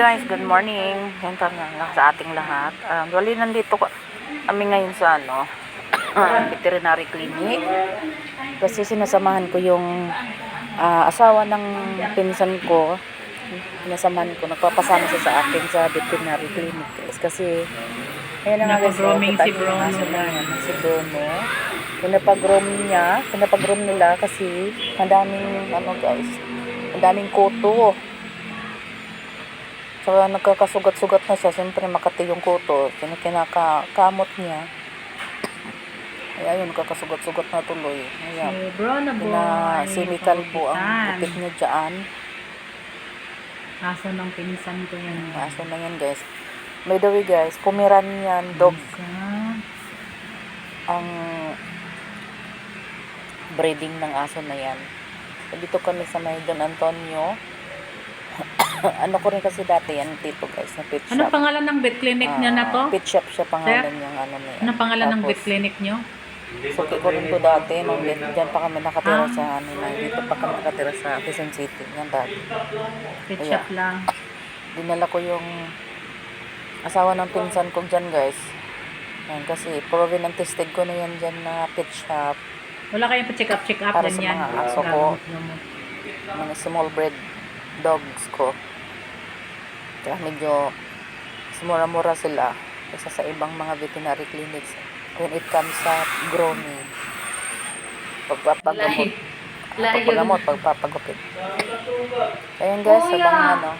guys, good morning. Yan pa nga sa ating lahat. Um, wali nandito kami ngayon sa ano, veterinary clinic. Kasi sinasamahan ko yung ah, asawa ng pinsan ko. Sinasamahan ko, nagpapasama siya sa akin sa veterinary clinic. guys. Kasi, ayan na nga guys, Napag-roaming nakita si Bruno, si Bruno. Pinapag-roam niya, pinapag-roam nila kasi madaming, ano guys, madaming kuto. Saka nagkakasugat-sugat na siya. Siyempre, makati yung kuto. Kinakamot niya. Ay, ayun, nagkakasugat-sugat na tuloy. Ayan. Si Bruno boy. Na semikalbo ang gupit niya dyan. Aso ng pinsan ko yan. Aso na yan, guys. By the way, guys, Pomeranian dog Isa. ang breeding ng aso na yan. So, dito kami sa may Don Antonio. ano ko rin kasi dati yan, dito guys, na pet shop. Ano pangalan ng vet clinic niya na to? Ah, Pet shop siya pangalan niyang ano na yan. Ano pangalan ng Tapos, vet clinic niyo? Suki ko rin to dati, nung din, dyan pa kami nakatira Ah. sa ano na, dito pa kami nakatira sa Quezon City, yan dati. Pet Kaya. shop lang. Dinala ko yung asawa ng pinsan ko dyan guys. Yan, kasi proven tested ko na yan dyan na pet shop. Wala kayong pa-check up, check up Para sa ganyan. mga aso ko. Mga small breed dogs ko. Kaya medyo mura-mura sila kaysa sa ibang mga veterinary clinics when it comes sa grooming. Pagpapagamot. Pagpapagamot, pagpapagupit. Ayun guys, habang ano,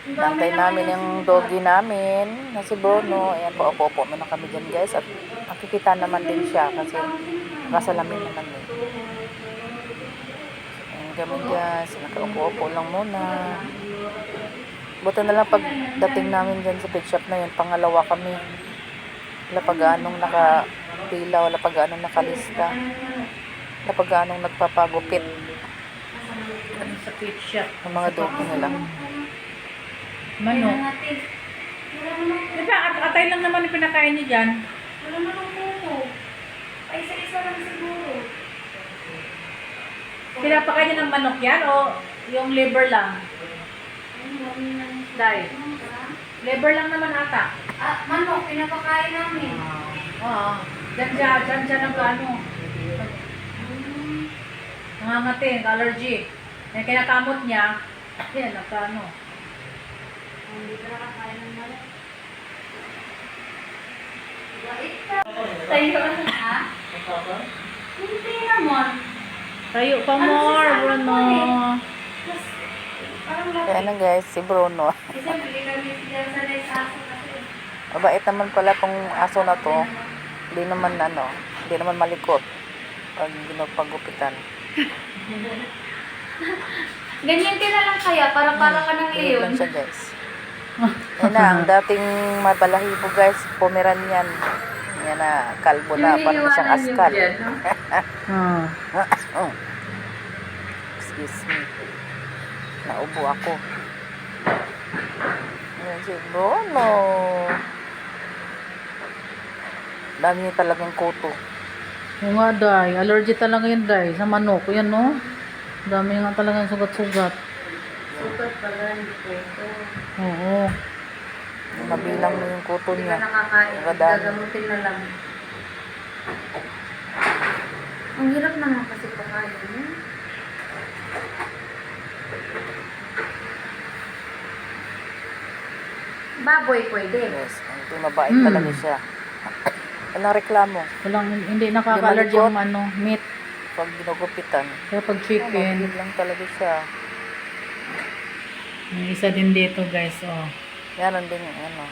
Nantay namin yung doggy namin na si Bruno. Ayan po, opo-opo muna kami dyan guys. At makikita naman din siya kasi kasalamin naman eh. Ayan kami guys. Nakaupo-upo lang muna. Buti na lang pagdating namin dyan sa pet shop na yun, pangalawa kami. Wala pa gaanong nakapila, wala pa gaanong nakalista. Wala pa gaanong nagpapagupit Ano sa pet shop? ng mga doggy nila. Manok. Di ba, at atay lang naman yung pinakain niyo dyan. Wala naman puto. Ay, isa-isa lang siguro. Pinapakain niyo ng manok yan o yung liver lang? Dahil. Liver lang naman ata. Ah, manok, pinapakain namin. Oo. Diyan siya, diyan siya nag ano. Nangangati, allergy. Yung kinakamot niya, yan, nagkaano. Hindi ka nakakain ng manok. Tayo na, ha? Hindi naman. Tayo pa Ano more, Bruno. parang Kaya na guys, si Bruno. Mabait naman pala tong aso na to. Hindi naman ano, hindi naman malikot pag ginagpagupitan. Ganyan ka na lang kaya, para para ka ng leon. lang siya guys. Yan na, ang dating mabalahibo guys, Pomeranian. Yan na, kalbo na, parang siyang askal. Ah. Oh. Excuse me. Naubo ako. Yan si Bruno. Dami niya talagang kuto. Oo nga, Day. Allergy talaga yun, Day. Sa manok. Yan, no? Dami nga talagang sugat-sugat. Sukat pala, hindi ito. Oo. Mabilang mo yung kuto Hindi ka niya. nakakain. Gagamutin na lang. Ang hirap naman kasi pakain. eh. Baboy pwede. Yes, hindi mabait Hmm. talaga siya. Walang reklamo Walang, hindi nakaka-allergy yung ano, meat. pag ginugupitan. Kaya pag chicken, Mabait lang talaga siya. may isa din dito, guys, oh. Yan ang din, ano,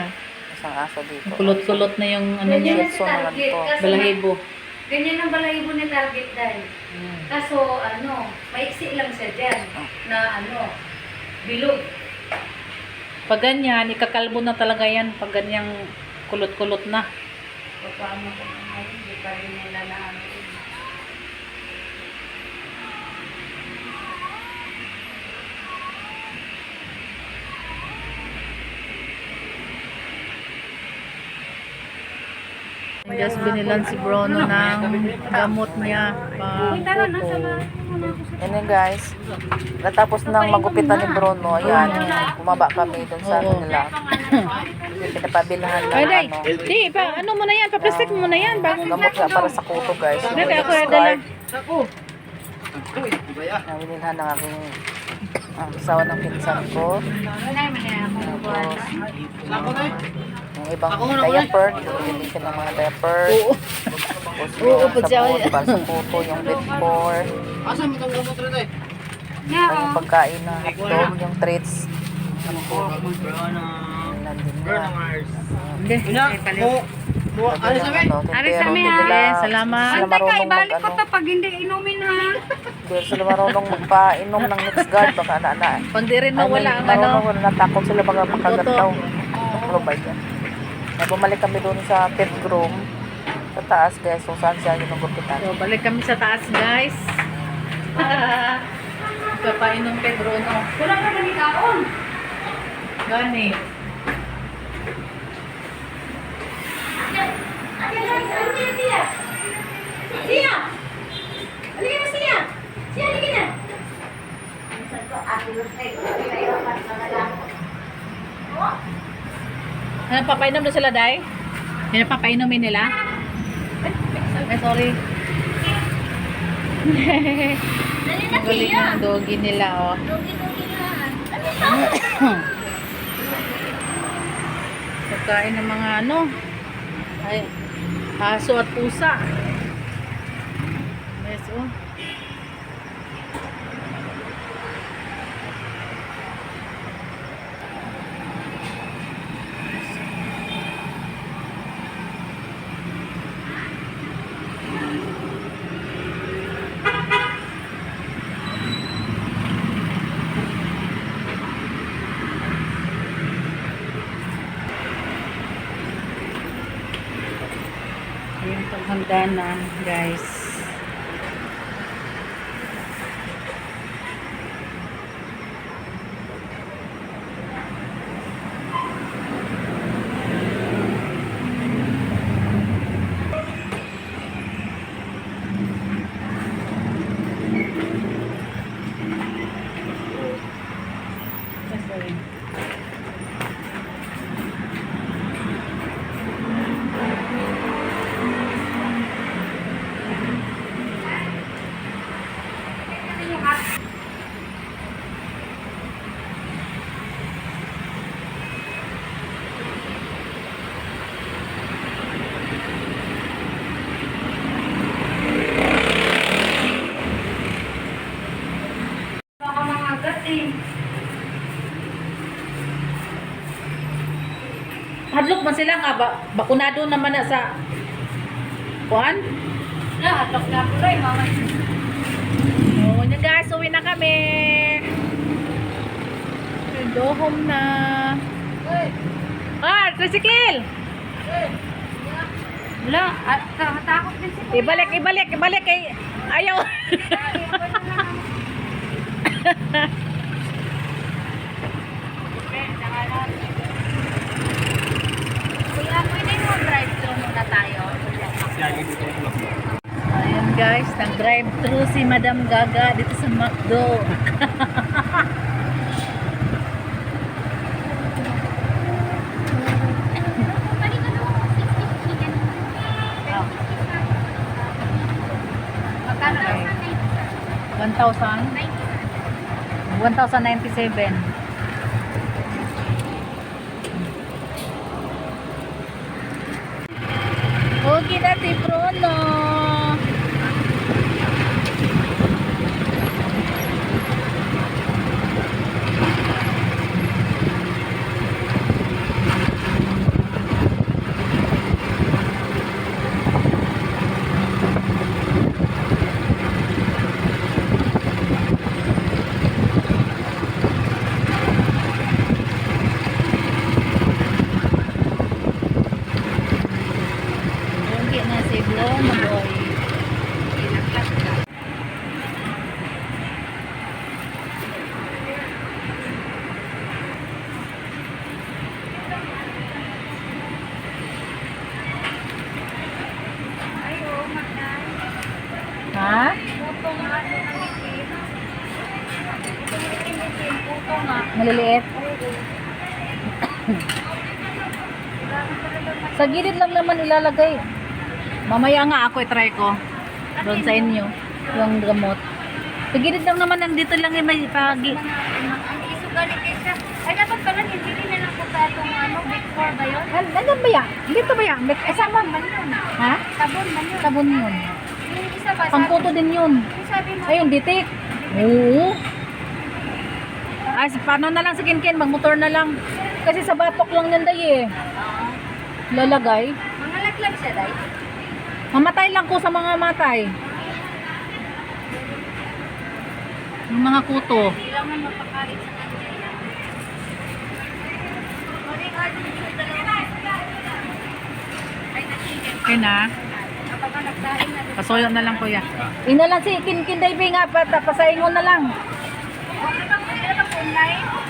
isang aso dito. Kulot-kulot na yung ano Ganyan niya, na si Shih Tzu naman Target. to. Balahibo. Ganyan ang balahibo ni Target dahil. Hmm. Kaso ano, maiksi lang siya dyan. Na ano, bilog. Pag ganyan, ikakalbo na talaga yan. Pag ganyang kulot-kulot na. O paano kung hindi pa rin nila na ano. Just binilan si Bruno ng gamot niya. Kuko. Yan yun guys. Natapos nang magupitan ni Bruno, ayan, bumaba kami dun sa Oo. kanila. Pinapabilhan ng Pwede. ano. Di, pa, ano mo na yan? Pa-plastic mo na yan. Bagong Gamot nga para sa kuto guys. Yung Dati ako yung dala. guard. Na binilhan ng aking ang asawa ng pinsan ko. Tapos, yung ibang diaper, bibili siya ng mga diaper. Oo, yung pud siya. sabon para sa kuto, yung Bitfor. Yung pagkain ng hotdog, yung treats. Ano po? Nandun na. Hindi. Ano ano, Ari tintero, sa hindi may, nila, ah. Salamat. Antay ka, ibalik ko ano, to pag hindi inumin ha. hindi sila marunong magpainom ng next guard, baka na, na, Pag di rin mawala ang ano. marunong natakot sila baka makagat Buto. daw. Provide yan. Na bumalik kami doon sa pet room sa taas guys kung saan siya ginugupitan. So, balik kami sa taas, guys. Papainom kay Bruno. Wala ka na kaon. Gani. Ate, saan niya siya? Siya! Halika na siya! Siya, halika na! Ano, papainom na sila, Day? Ang papainumin nila? Ay, sorry. Dali na Ang galing siya! ng doggy nila, oh. Lugi-lugi na. Ano ito? Pagkain ng mga ano, ay, aso at pusa. Yes, oh. Paghanda na, guys. Sorry. Baka mga agat eh. Hadlok man sila nga ba bakunado naman na sa kuan? Na, atok na rin, mama. Oo, yun guys, uwi na kami. Go home na. Ah, tricycle! Wala, takot din si Ibalik, ibalik, ibalik kay ayaw. Kuya, pwede mo drive-thru muna tayo. Ayun guys, nag-drive thru si Madam Gaga dito sa McDo. Magkano daw? 1,000? 1,097. Okay na si Bruno. Maliliit. Sa gilid lang naman ilalagay. Mamaya nga ako i-try ko. Doon sa inyo. Yung gamot. Sa gilid lang naman, nandito lang yung may pagi. Ay, dapat pala hindi na lang po tayo itong ano, Four ba yun? Nandun ba yan? Dito ba yan? Kasama man yun. Ha? Sabon man yun. Sabon yun. Yung isa ba? Pangkuto din yun. Ayun, ditik. Oo. Ay, paano na lang si Kinkin? Magmotor na lang. Kasi sa batok lang yan, day eh. Lalagay. mga laglag siya, day. Mamatay lang ko sa mga matay. Yung mga kuto. Hindi lang man mapakain sa kanya. Okay na. Nagdaing na Pasuyo na lang kuya. Ina lang si Kinkin Day nga, pa, pasaingon na lang. night.